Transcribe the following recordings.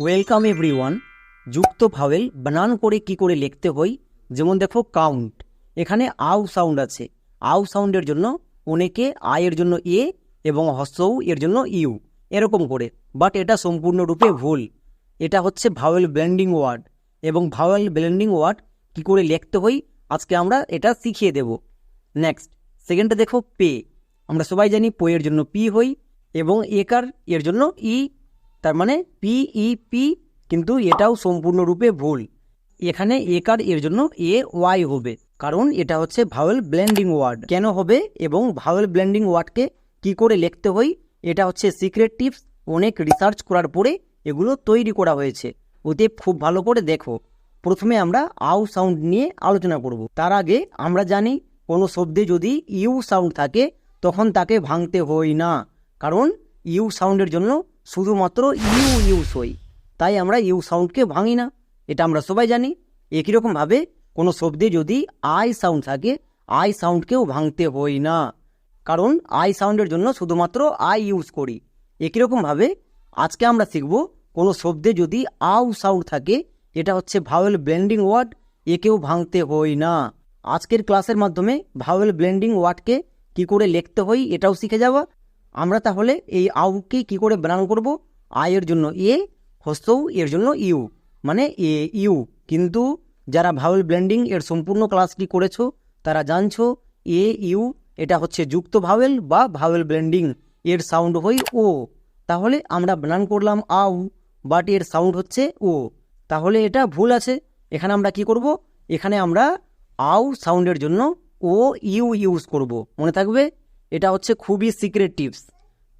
Welcome everyone যুক্ত vowel, বানান করে কি করে লিখতে হয়? যেমন দেখো কাউন্ট এখানে আউ সাউন্ড আছে। আউ সাউন্ডের জন্য অনেকে আয়ের জন্য এ এবং হস্যউ এর জন্য ইউ। এরকম করে। বাট এটা সম্পূর্ণরূপে ভুল। এটা হচ্ছে ভাওয়েল ব্লেন্ডিং ওয়ার্ড এবং ভাওয়েল ব্লেন্ডিং ওয়ার্ড কি করে লিখতে হয়? আজকে আমরা এটা শিখিয়ে দেব। নেক্সট সেকেন্ডটা দেখো পে আমরা সবাই জানি পোয়ের জন্য পি হই এবং একার এর জন্য ই তার মানে পিইপি কিন্তু এটাও সম্পূর্ণরূপে ভুল। এখানে একার এর জন্য এ ওয়াই হবে। কারণ এটা হচ্ছে ভাওয়েল ব্লেন্ডিং ওয়ার্ড কেন হবে এবং ভাওয়েল ব্লেন্ডিং ওয়ার্ডকে কি করে লিখতে হয়, এটা হচ্ছে সিক্রেট টিপস অনেক রিসার্চ করার পরে এগুলো তৈরি করা হয়েছে। ওতে খুব ভালো করে দেখো। প্রথমে আমরা আউ সাউন্ড নিয়ে আলোচনা করব। তার আগে আমরা জানি কোনো শব্দে যদি ইউ সাউন্ড থাকে, তখন তাকে ভাঙতে হয় না। কারণ ইউ সাউন্ডের জন্য শুধুমাত্র ইউ ইউজ হই তাই আমরা ইউ সাউন্ডকে ভাঙি না। এটা আমরা সবাই জানি। একই রকমভাবে কোনো শব্দে যদি আই সাউন্ড থাকে, আই সাউন্ডকেও ভাঙতে হয় না। কারণ আই সাউন্ডের জন্য শুধুমাত্র আই ইউজ করি। একই রকমভাবে আজকে আমরা শিখব কোনো শব্দে যদি আউ সাউন্ড থাকে, এটা হচ্ছে ভাওয়েল ব্লেন্ডিং ওয়ার্ড, একেও ভাঙতে হয় না। আজকের ক্লাসের মাধ্যমে ভাওয়েল ব্লেন্ডিং ওয়ার্ডকে কি করে লিখতে হয়, এটাও শিখে যাওয়া। আমরা তাহলে এই আউকে কি করে বানান করব? আয়ের জন্য এ, হস্তৌ এর জন্য ইউ মানে এ, ইউ। কিন্তু যারা ভাওয়েল ব্লেন্ডিং এর সম্পূর্ণ ক্লাসটি করেছ, তারা জানছো এ, ইউ, এটা হচ্ছে যুক্ত ভাওয়েল বা ভাওয়েল ব্লেন্ডিং এর সাউন্ড হই ও। তাহলে আমরা বানান করলাম আউ, বাট এর সাউন্ড হচ্ছে ও। তাহলে এটা ভুল আছে। এখানে আমরা কি করব? এখানে আমরা আউ সাউন্ডের জন্য ও, ইউ ইউজ করব। মনে থাকবে? এটা হচ্ছে খুবই সিক্রেট টিপস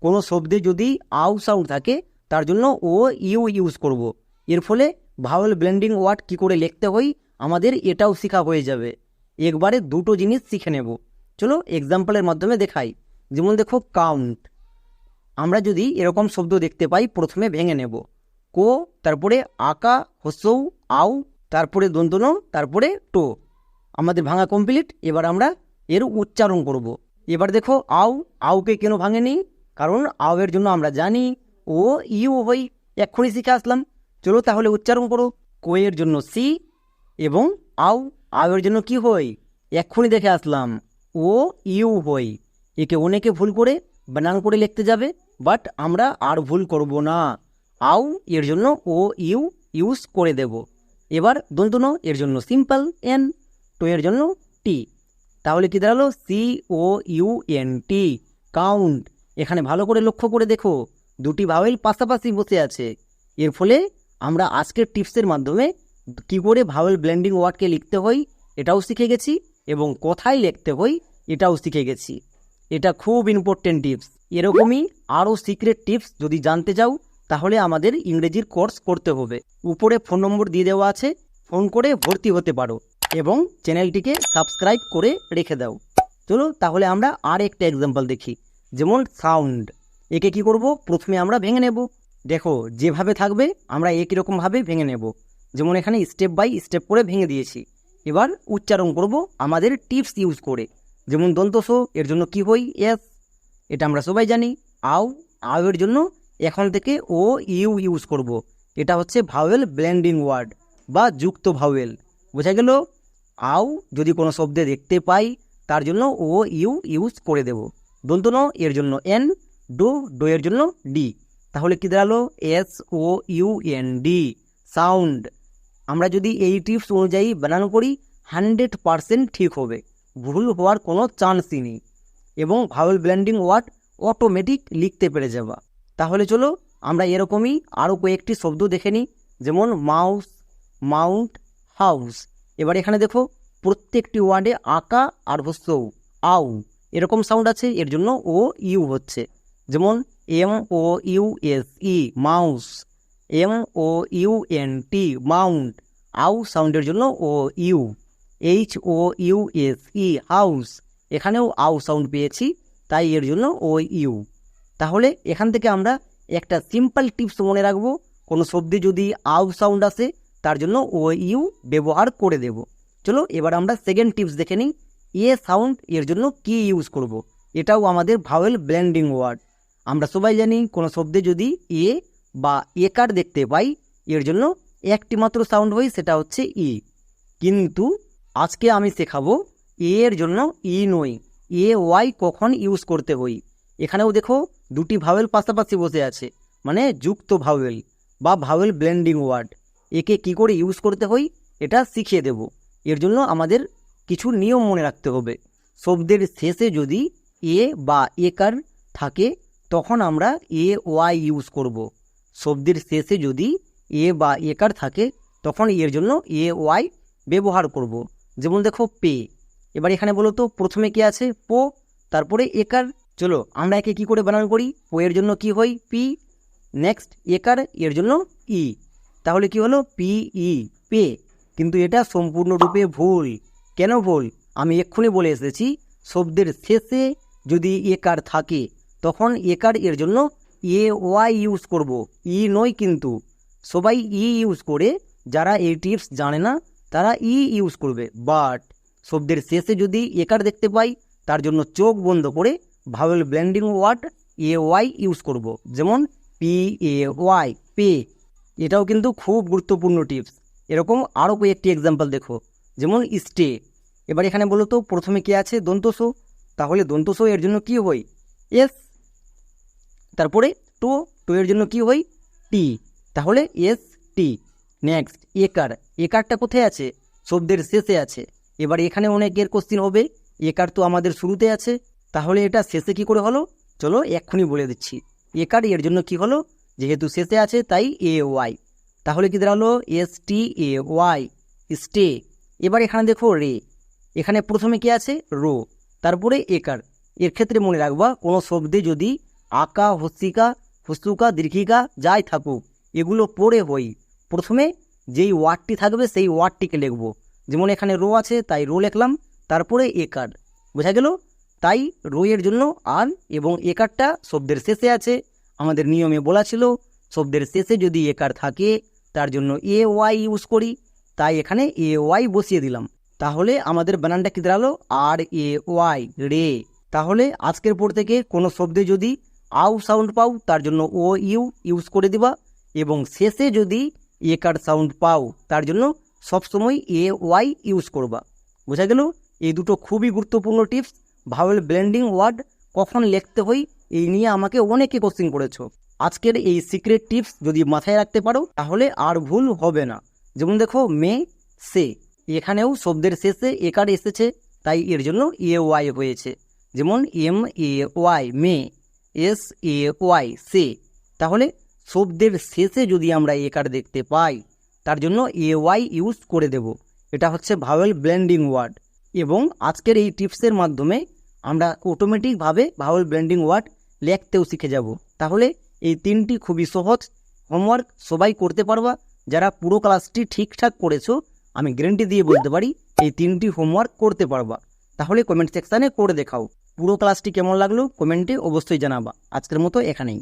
কোনো শব্দে যদি আউ সাউন্ড থাকে, তার জন্য ও ইউ ইউজ করব। এর ফলে ভাওয়েল ব্লেন্ডিং ওয়ার্ড কি করে লিখতে হয়, আমাদের এটাও শেখা হয়ে যাবে। একবারে দুটো জিনিস শিখে নেব। চলো এক্সাম্পলের মাধ্যমে দেখাই। যেমন দেখো কাউন্ট আমরা যদি এরকম শব্দ দেখতে পাই, প্রথমে ভেঙে নেব। কো, তারপরে আকা, হসৌ, আউ, তারপরে দন্তন তারপরে টো। আমাদের ভাঙা কমপ্লিট এবার আমরা এর উচ্চারণ করব। এবার দেখো আউ আউকে কেন ভাঙেনি? কারণ আউ এর জন্য আমরা জানি ও, ইউ হই, এক্ষুনি শিখে আসলাম। চলো তাহলে উচ্চারণ করো। কোয়ের জন্য সি এবং আউ আউ এর জন্য কি হই? এক্ষুনি দেখে আসলাম। ও, ইউ হই। একে অনেকে ভুল করে বানান করে লিখতে যাবে, বাট আমরা আর ভুল করব না। আউ এর জন্য ও, ইউ ইউজ করে দেব। এবার দন্তন এর জন্য সিম্পল, এন। টো এর জন্য টি। তাহলে কি দাঁড়াল? C O U N T count এখানে ভালো করে লক্ষ্য করে দেখো, দুটি ভাওয়েল পাশাপাশি বসে আছে। এর ফলে আমরা আজকের টিপসের মাধ্যমে কি করে ভাওয়েল ব্লেন্ডিং ওয়ার্ডকে লিখতে হয়, এটাও শিখে গেছি, এবং কোথায় লিখতে হয়, এটাও শিখে গেছি। এটা খুব ইম্পর্টেন্ট টিপস এরকমই আরও সিক্রেট টিপস যদি জানতে চাও, তাহলে আমাদের ইংরেজির কোর্স করতে হবে। উপরে ফোন নম্বর দিয়ে দেওয়া আছে ফোন করে ভর্তি হতে পারো। এবং চ্যানেলটিকে সাবস্ক্রাইব করে রেখে দাও। চলো তাহলে আমরা আর একটা এক্সাম্পল দেখি, যেমন সাউন্ড একে কি করব? প্রথমে আমরা ভেঙে নেব। দেখো, যেভাবে থাকবে, আমরা একই রকমভাবে ভেঙে নেব। যেমন এখানে স্টেপ বাই স্টেপ করে ভেঙে দিয়েছি। এবার উচ্চারণ করব আমাদের টিপস ইউজ করে। যেমন দন্তস এর জন্য কি হই? এস এটা আমরা সবাই জানি। আউ আউ এর জন্য এখন থেকে ও, ইউ ইউজ করব। এটা হচ্ছে ভাওয়েল ব্লেন্ডিং ওয়ার্ড বা যুক্ত ভাওয়েল বোঝা গেল? আউ যদি কোনো শব্দে দেখতে পাই, তার জন্য ও, ইউ, ইউজ করে দেব। দন্তন এর জন্য এন, ডো ডো এর জন্য ডি। তাহলে কি দাঁড়াল? S, O, U, N, D. Sound. আমরা যদি এই টিপস অনুযায়ী বানানো করি, হান্ড্রেড পারসেন্ট ঠিক হবে। ভুল হওয়ার কোনো চান্সই নেই। এবং ভাওয়েল ব্ল্যান্ডিং ওয়ার্ড অটোমেটিক লিখতে পেরে যাবা। তাহলে চলো, আমরা এরকমই আরও কয়েকটি শব্দ দেখে নিই। যেমন মাউস, মাউন্ট, হাউস। এবার এখানে দেখো, প্রত্যেকটি ওয়ার্ডে আঁকা আর হস্তৌ আউ, এরকম সাউন্ড আছে, এর জন্য ও, ইউ হচ্ছে। যেমন, M, O, U, S, E, mouse, M, O, U, N, T, mount, আউ সাউন্ডের জন্য O, U, H, O, U, S, E, house, এখানেও আউ সাউন্ড পেয়েছি, তাই এর জন্য ও, ইউ। তাহলে এখান থেকে আমরা একটা সিম্পল টিপস মনে রাখব, কোনো শব্দে যদি আউ সাউন্ড আসে তার জন্য ও ইউ ব্যবহার করে দেব। চলো, এবার আমরা সেকেন্ড টিপস দেখে নিই। এ সাউন্ড এর জন্য কি ইউজ করব। এটাও আমাদের ভাওয়েল ব্লেন্ডিং ওয়ার্ড আমরা সবাই জানি, কোনো শব্দে যদি এ বা একার দেখতে পাই, এর জন্য একটি মাত্র সাউন্ড হয়, সেটা হচ্ছে ই কিন্তু আজকে আমি শেখাবো এ এর জন্য ই নই এ ওয়াই কখন ইউজ করতে হই এখানেও দেখো, দুটি ভাওয়েল পাশাপাশি বসে আছে মানে যুক্ত ভাওয়েল বা ভাওয়েল ব্লেন্ডিং ওয়ার্ড একে কি করে ইউজ করতে হয়, এটা শিখিয়ে দেব। এর জন্য আমাদের কিছু নিয়ম মনে রাখতে হবে। শব্দের শেষে যদি এ বা একার থাকে, তখন আমরা এ, ওয়াই ইউজ করব। শব্দের শেষে যদি এ বা একার থাকে, তখন এর জন্য এ, ওয়াই ব্যবহার করব। যেমন দেখো, পে। এবার এখানে বলো তো, প্রথমে কি আছে? পো। তারপরে একার চলো, আমরা একে কি করে বানান করি? পো এর জন্য কি হয়? পি। নেক্সট একার এর জন্য ই। তাহলে কি হলো? P, E, pay. কিন্তু এটা সম্পূর্ণরূপে ভুল। কেন ভুল? আমি এক্ষুনি বলে এসেছি, শব্দের শেষে যদি একার থাকে, তখন একার এর জন্য এ, ওয়াই ইউজ করব। ই নয় কিন্তু। সবাই ই ইউজ করে, যারা এই টিপস জানে না, তারা ই ইউজ করবে। বাট শব্দের শেষে যদি একার দেখতে পাই, তার জন্য চোখ বন্ধ করে vowel blending word A Y use করব। যেমন পি এ ওয়াই পে। এটাও কিন্তু খুব গুরুত্বপূর্ণ টিপস। এরকম আরও কয়েকটি এক্সাম্পল দেখো। যেমন স্টে এবার এখানে বলো তো, প্রথমে কে আছে? দন্তসো। তাহলে দন্তসো এর জন্য কি হয়? এস তারপরে টো টো এর জন্য কি হয়? টি তাহলে এস টি নেক্সট একার। একারটা কোথায় আছে? শব্দের শেষে আছে। এবার এখানে অনেকের কোশ্চিন হবে, একার তো আমাদের শুরুতে আছে। তাহলে এটা শেষে কি করে হলো? চলো এক্ষুনি বলে দিচ্ছি। একার এর জন্য কি হলো? যেহেতু শেষে আছে, তাই এ ওয়াই তাহলে কি দাঁড়াল? S T A Y stay এবার এখানে দেখো রে। এখানে প্রথমে কি আছে? রো। তারপরে একার। এর ক্ষেত্রে মনে রাখবা, কোনো শব্দে যদি আকা হস্তিকা হস্তুকা দীর্ঘিকা যাই থাকুক, এগুলো পড়ে হই। প্রথমে যেই ওয়ার্ডটি থাকবে, সেই ওয়ার্ডটিকে লিখব। যেমন এখানে রো আছে, তাই রো লিখলাম। তারপরে একার। বোঝা গেল? তাই রো এর জন্য আর এবং একারটা শব্দের শেষে আছে। আমাদের নিয়মে বলা ছিল, শব্দের শেষে যদি একার থাকে, তার জন্য এ, ওয়াই ইউজ করি। তাই এখানে এ, ওয়াই বসিয়ে দিলাম। তাহলে আমাদের বানানটা কি দাঁড়াল? আর, এ, ওয়াই, রে। তাহলে আজকের পর থেকে কোনো শব্দে যদি আউ সাউন্ড পাও, তার জন্য ও, ইউ ইউজ করে দিবা। এবং শেষে যদি একার সাউন্ড পাও, তার জন্য সবসময় এ, ওয়াই ইউজ করবা। বোঝা গেল? এই দুটো খুবই গুরুত্বপূর্ণ টিপস। ভাওয়েল ব্লেন্ডিং ওয়ার্ড কখন লিখতে হয় এই নিয়ে আমাকে অনেকে কোশ্চিন করেছ। আজকের এই সিক্রেট টিপস যদি মাথায় রাখতে পারো, তাহলে আর ভুল হবে না। যেমন দেখো, মে, সে। এখানেও শব্দের শেষে একার এসেছে, তাই এর জন্য এ ওয়াই হয়েছে। যেমন M A Y may S A Y say. তাহলে শব্দের শেষে যদি আমরা একার দেখতে পাই, তার জন্য এ ওয়াই ইউজ করে দেব। এটা হচ্ছে ভাওয়েল ব্লেন্ডিং ওয়ার্ড এবং আজকের এই টিপসের মাধ্যমে আমরা অটোমেটিকভাবে ভাওয়েল ব্লেন্ডিং ওয়ার্ড লিখতেও শিখে যাব। তাহলে এই তিনটি খুবই সহজ হোমওয়ার্ক সবাই করতে পারবা। যারা পুরো ক্লাসটি ঠিকঠাক করেছ, আমি গ্যারেন্টি দিয়ে বলতে পারি, এই তিনটি হোমওয়ার্ক করতে পারবা। তাহলে কমেন্ট সেকশানে করে দেখাও। পুরো ক্লাসটি কেমন লাগল? কমেন্টে অবশ্যই জানাবা। আজকের মতো এখানেই।